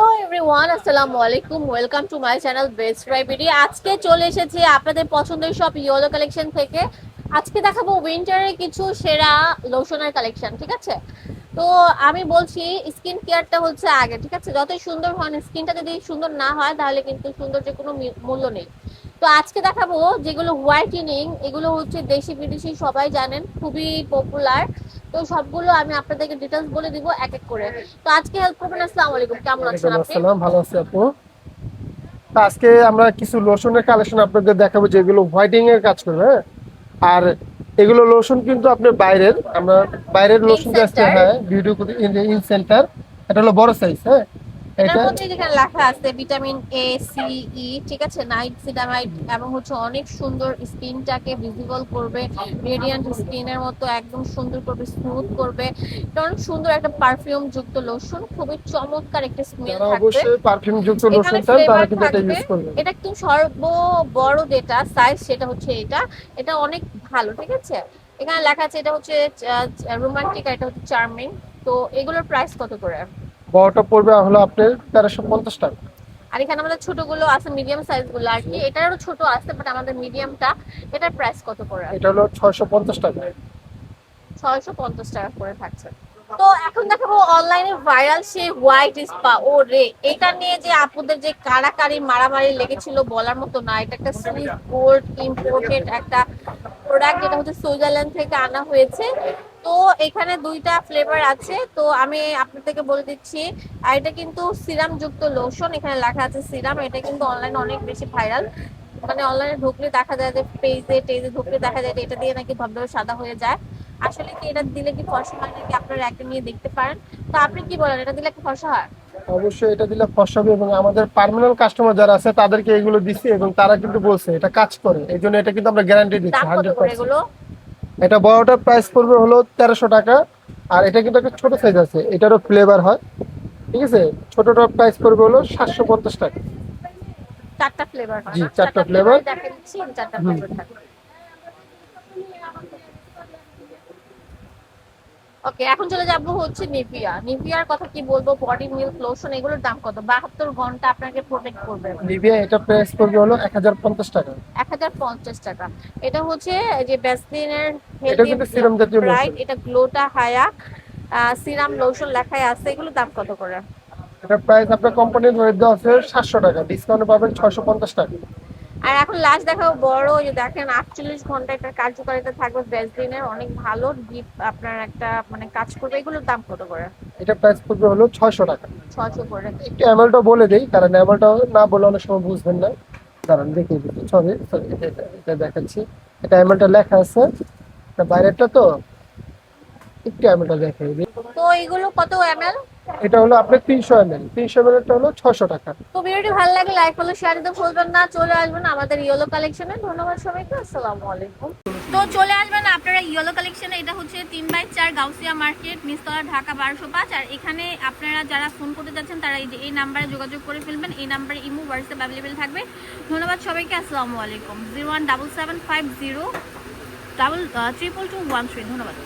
Hello everyone আসসালামু আলাইকুম welcome to my channel best রাইবিডি আজকে চলে এসেছি আপনাদের পছন্দের সব ইয়েলো কালেকশন থেকে। আজকে দেখাবো উইন্টারের কিছু সেরা লোশনের কালেকশন ঠিক আছে? তো আমি বলছি স্কিন কেয়ারটা হচ্ছে আগে, ঠিক আছে? যতই সুন্দর হন স্কিনটা যদি সুন্দর না হয়, তাহলে কিন্তু সৌন্দর্যের কোনো মূল্য নেই। তো আজকে দেখাবো যেগুলো হোয়াইটেনিং এগুলো হচ্ছে দেশি বিদেশি সবাই জানেন, খুবই পপুলার তো সবগুলো আমি আপনাদেরকে ডিটেলস বলে দিব এক এক করে। তো আজকে হেল্প করবেন আসসালামু আলাইকুম। কেমন আছেন আপনি? আসসালাম ভালো আছি আপু। তো আজকে আমরা কিছু লোশনের কালেকশন আপনাদের দেখাবো যেগুলো হোয়াইটিং এর কাজ করবে হ্যাঁ? আর এগুলো লোশন কিন্তু আপনার বাইরের আমরা বাইরের লোশন? আসছে হ্যাঁ বিউটি ইন সেন্টার এটা হলো বড় সাইজ হ্যাঁ? এটার মধ্যে যেখানে লেখা আছে ভিটামিন এ সি ই ঠিক আছে? এবং হচ্ছে অনেক সুন্দর স্কিনটাকে ভিজিবল করবে রেডিয়েন্ট স্কিনের মতো একদম সুন্দর করবে স্মুথ করবে। এটা অনেক সুন্দর একটা পারফিউম যুক্ত লোশন খুবই চমৎকার একটা স্মেল থাকবে। অবশ্যই পারফিউম যুক্ত লোশন তারা কিন্তু এটা থাকবে। ইউজ করবে এটা একদম সর্ব বড় যেটা সাইজ সেটা হচ্ছে এটা। এটা অনেক ভালো ঠিক আছে? এখানে লেখা আছে এটা হচ্ছে রোমান্টিক আর এটা হচ্ছে চার্মিং তো এগুলোর প্রাইস কত করে? বড়টা পড়বে হলো আপনার তেরোশো পঞ্চাশ টাকা। আর এখানে আমাদের ছোটগুলো আছে মিডিয়াম সাইজগুলো আর কি। এটারও ছোট আছে বাট আমাদের মিডিয়ামটা এটার প্রাইস কত করে এটা হলো ছয়শো পঞ্চাশ টাকা। ছয়শো পঞ্চাশ টাকা করে থাকছে। তো এখন দেখাবো অনলাইনে ভাইরাল সে হোয়াইট স্পা ও রে এটা নিয়ে যে আপুদের যে কারাকারি মারামারি লেগেছিল বলার মতো না। এটা একটা সুইস গোল্ড ইম্পোর্টেড একটা প্রোডাক্ট যেটা হচ্ছে সুইজারল্যান্ড থেকে আনা হয়েছে। তো এখানে দুইটা ফ্লেভার আছে। তো আমি আপনাদেরকে বলে দিচ্ছি আর এটা কিন্তু সিরাম যুক্ত লোশন এখানে লেখা আছে সিরাম এটা কিন্তু অনলাইনে অনেক বেশি ভাইরাল মানে অনলাইনে ঢুকলে দেখা যায় যে পেজে টেজে ঢুকলে দেখা যায় যে এটা দিয়ে নাকি ধবধবে সাদা হয়ে যায়। আসলে কি এটা দিলে কি ফর্সা হয় নাকি আপনারা একটা নিয়ে দেখতে পারেন। তো আপনি কি বলেন এটা দিলে কি ফর্সা হয়? অবশ্যই এটা দিলে ফসা হবে এবং আমাদের পার্মানেন্ট কাস্টমার যারা আছে তাদেরকে এগুলো দিচ্ছি এবং তারা কিন্তু বলছে এটা কাজ করে। এই জন্য এটা কিন্তু আমরা গ্যারান্টি দিচ্ছি হান্ড্রেড এগুলো? এটা বড়টার প্রাইস পড়বে হলো তেরোশো টাকা। আর এটা কিন্তু একটা ছোট সাইজ আছে এটারও ফ্লেভার হয়। ঠিক আছে? ছোটোটার প্রাইস পড়বে হলো সাতশো পঞ্চাশ টাকা। চারটা ফ্লেভার জি, চারটা flavor। চারটা ফ্লেভার ওকে এখন চলে যাব হচ্ছে নিভিয়া। নিভিয়ার কথা কি বলব? বডি মিল্ক লোশন এগুলোর দাম কত? বাহাত্তর ঘণ্টা আপনাকে প্রোটেক্ট করবে। নিভিয়া এটা প্রাইস পড়বে হলো এক হাজার পঞ্চাশ টাকা। এক হাজার পঞ্চাশ টাকা। এটা হচ্ছে যে ব্যাসলিনের এটা কিন্তু serum জাতীয়। রাইট এটা গ্লোটা হায়া সিরাম লোশন লেখাই আছে এগুলোর দাম কত করে? এটা প্রাইস আপনার কোম্পানির রেট দেওয়া আছে সাতশো টাকা। ডিসকাউন্ট পাবেন ছয়শো পঞ্চাশ টাকা। আর এখন লাস্ট দেখাবো বড় যে দেখেন আটচল্লিশ ঘণ্টা একটা কার্যকারিতা থাকবে ভ্যাসলিনের অনেক ভালো ডিপ আপনার একটা মানে কাজ করবে এগুলোর দাম কত করে? এটা প্রাইস পড়বে হলো ছয়শো টাকা। ছয়শো করে। একটু অ্যামালটা বলে দেই কারণ অ্যামালটা না বলে অনেক সময় বুঝবেন না। কারণ দেখিয়ে দিচ্ছি সরি এটা দেখাচ্ছি। এটা অ্যামালটা লেখা আছে এটা বাইরেরটা তো একটু অ্যামালটা দেখিয়ে দিই। তো এগুলো কত এমএল এটা হলো আপনার তিনশো এম এল তিনশো এম এলটা হলো ছশো টাকা। তো ভিডিওটি ভালো লাগলে লাইক ফলো শেয়ার দিতে ভুলবেন না। চলে আসবেন আমাদের ইয়েলো কালেকশনে ধন্যবাদ সবাইকে, আসসালামু আলাইকুম। তো চলে আসবেন আপনারা ইয়েলো কালেকশনে এটা হচ্ছে তিন বাই চার গাউসিয়া মার্কেট নিস্তলা ঢাকা বারোশো পাঁচ। আর এখানে আপনারা যারা ফোন করতে যাচ্ছেন, তারা এই যে এই নাম্বারে যোগাযোগ করে ফেলবেন। এই নাম্বারে ইমো হোয়াটসঅ্যাপ অ্যাভেলেবেল থাকবে। ধন্যবাদ সবাইকে, আসসালামু আলাইকুম। Zero one double seven five zero double triple two one three ধন্যবাদ।